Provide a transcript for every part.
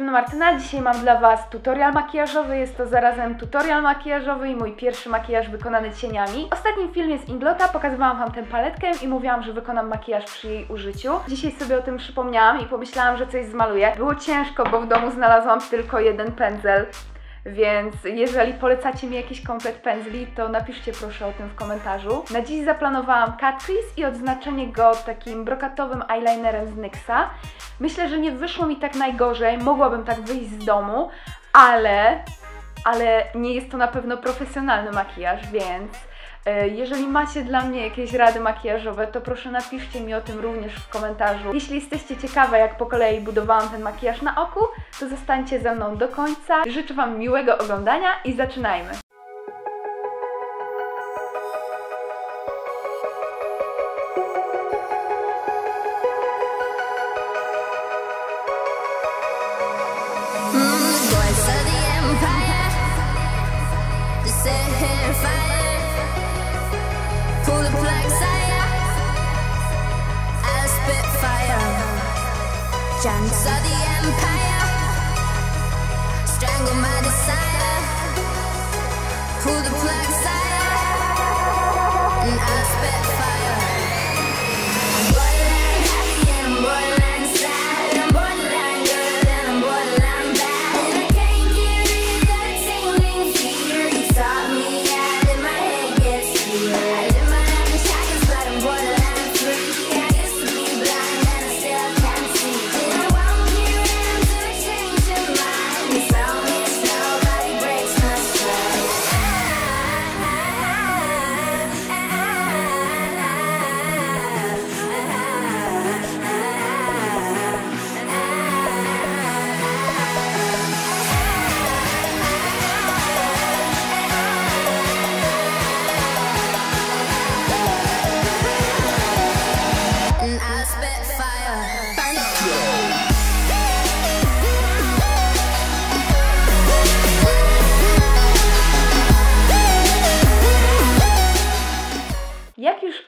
Martyna. Dzisiaj mam dla Was tutorial makijażowy. Jest to zarazem tutorial makijażowy i mój pierwszy makijaż wykonany cieniami. W ostatnim filmie z Inglota pokazywałam Wam tę paletkę i mówiłam, że wykonam makijaż przy jej użyciu. Dzisiaj sobie o tym przypomniałam i pomyślałam, że coś zmaluję. Było ciężko, bo w domu znalazłam tylko jeden pędzel. Więc jeżeli polecacie mi jakiś komplet pędzli, to napiszcie proszę o tym w komentarzu. Na dziś zaplanowałam crease i odznaczenie go takim brokatowym eyelinerem z NYXa. Myślę, że nie wyszło mi tak najgorzej, mogłabym tak wyjść z domu, ale, ale nie jest to na pewno profesjonalny makijaż, więc e, jeżeli macie dla mnie jakieś rady makijażowe, to proszę napiszcie mi o tym również w komentarzu. Jeśli jesteście ciekawe, jak po kolei budowałam ten makijaż na oku, to zostańcie ze mną do końca. Życzę Wam miłego oglądania i zaczynajmy! Voice Pull the plug, sire. I spit fire. The empire, strangle my desire. Pull the plug,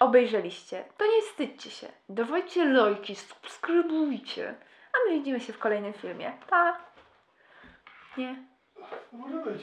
obejrzeliście, to nie wstydźcie się. Dawajcie lajki, subskrybujcie. A my widzimy się w kolejnym filmie. Pa! Nie? Może być.